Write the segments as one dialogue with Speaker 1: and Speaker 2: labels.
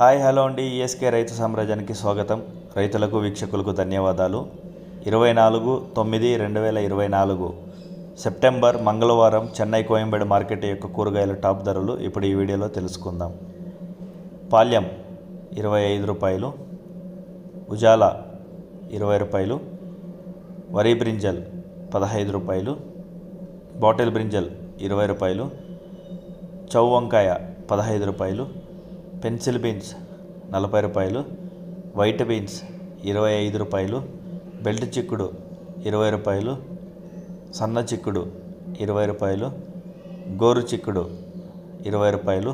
Speaker 1: Hi hello అండి. ESK రైతు సామ్రాజ్యానికి స్వాగతం. రైతులకు వీక్షకులకు ధన్యవాదాలు. ఇరవై నాలుగు తొమ్మిది రెండు వేల ఇరవై నాలుగు సెప్టెంబర్ మంగళవారం చెన్నై కోయంబేడు మార్కెట్ యొక్క కూరగాయల టాప్ ధరలు ఇప్పుడు ఈ వీడియోలో తెలుసుకుందాం. పాల్యం ఇరవై ఐదు రూపాయలు ఉజాల ఇరవై రూపాయలు వరి బ్రింజల్ పదహైదు రూపాయలు బాటిల్ బ్రింజల్ ఇరవై రూపాయలు చౌ వంకాయ పదహైదు రూపాయలు పెన్సిల్ బీన్స్ నలభై రూపాయలు వైట్ బీన్స్ ఇరవై ఐదు రూపాయలు బెల్ట్ చిక్కుడు ఇరవై రూపాయలు సన్న చిక్కుడు ఇరవై రూపాయలు గోరు చిక్కుడు ఇరవై రూపాయలు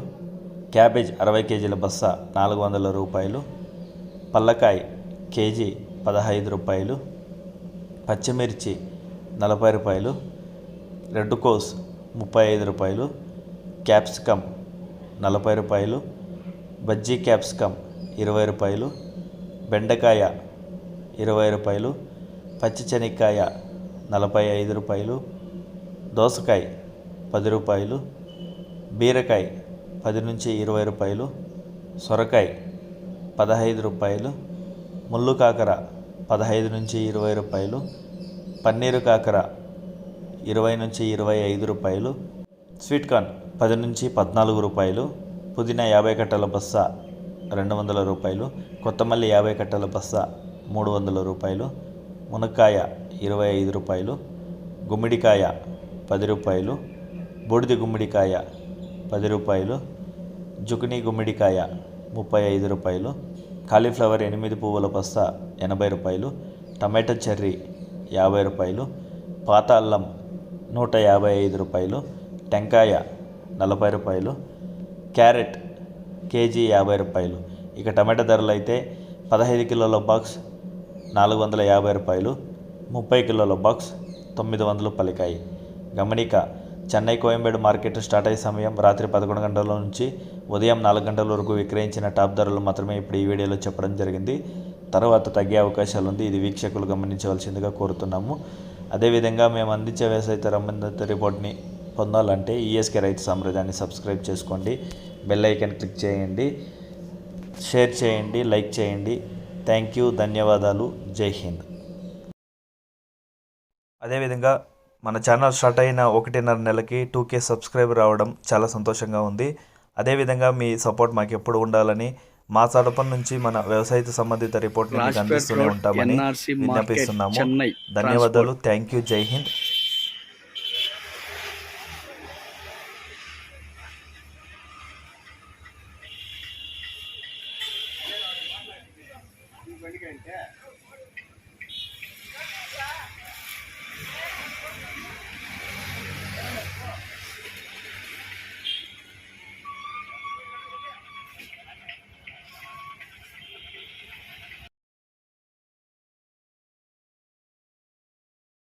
Speaker 1: క్యాబేజ్ అరవై కేజీల బస్స నాలుగు వందల రూపాయలు పల్లకాయ కేజీ పదహైదు రూపాయలు పచ్చిమిర్చి నలభై రూపాయలు రెడ్ కోస్ ముప్పై ఐదు రూపాయలు క్యాప్సికమ్ నలభై రూపాయలు బజ్జీ క్యాప్సికమ్ ఇరవై రూపాయలు బెండకాయ ఇరవై రూపాయలు పచ్చి శనక్కాయ నలభై ఐదు రూపాయలు దోసకాయ పది రూపాయలు బీరకాయ పది నుంచి ఇరవై రూపాయలు సొరకాయ పదహైదు రూపాయలు ముళ్ళు కాకర పదహైదు నుంచి ఇరవై రూపాయలు పన్నీరు కాకర ఇరవై నుంచి ఇరవై ఐదు రూపాయలు స్వీట్ కార్న్ పది నుంచి పద్నాలుగు రూపాయలు పుదీనా యాభై కట్టల బస్స రెండు వందల రూపాయలు కొత్తమల్లి యాభై కట్టల బస్స మూడు వందల రూపాయలు మునక్కాయ ఇరవై ఐదు రూపాయలు గుమ్మిడికాయ పది రూపాయలు బూడిద గుమ్మిడికాయ పది రూపాయలు జుకినీ గుమ్మిడికాయ ముప్పై ఐదు రూపాయలు కాలీఫ్లవర్ ఎనిమిది పువ్వుల బస్త ఎనభై రూపాయలు టమాటా చెర్రీ యాభై రూపాయలు పాత అల్లం నూట యాభై ఐదు రూపాయలు టెంకాయ నలభై రూపాయలు క్యారెట్ కేజీ యాభై రూపాయలు. ఇక టమాటా ధరలు అయితే పదహైదు కిలోల బాక్స్ నాలుగు వందల యాభై రూపాయలు ముప్పై కిలోల బాక్స్ తొమ్మిది వందలు పలికాయి. గమనిక చెన్నై కోయంబేడు మార్కెట్ స్టార్ట్ అయ్యే సమయం రాత్రి పదకొండు గంటల నుంచి ఉదయం నాలుగు గంటల వరకు విక్రయించిన టాప్ ధరలు మాత్రమే ఇప్పుడు ఈ వీడియోలో చెప్పడం జరిగింది. తర్వాత తగ్గే అవకాశాలు ఉంది. ఇది వీక్షకులు గమనించవలసిందిగా కోరుతున్నాము. అదేవిధంగా మేము అందించే వ్యవసాయ సంబంధిత రిపోర్ట్ని పొందాలంటే ఈఎస్కే రైతు సామ్రాజ్యాన్ని సబ్స్క్రైబ్ చేసుకోండి. బెల్ ఐకాన్ క్లిక్ చేయండి. షేర్ చేయండి. లైక్ చేయండి. థ్యాంక్ యూ ధన్యవాదాలు. జై హింద్. అదేవిధంగా మన ఛానల్ స్టార్ట్ అయిన ఒకటిన్నర నెలకి టూ కే సబ్స్క్రైబ్ రావడం చాలా సంతోషంగా ఉంది. అదేవిధంగా మీ సపోర్ట్ మాకు ఎప్పుడు ఉండాలని మా తరపు నుంచి మన వ్యవసాయ సంబంధిత
Speaker 2: రాజ్పేట్
Speaker 1: అందిస్తూనే ఉంటామని విజ్ఞాపిస్తున్నాము. ధన్యవాదాలు. థ్యాంక్ యూ జై హింద్.
Speaker 3: மெடிக்க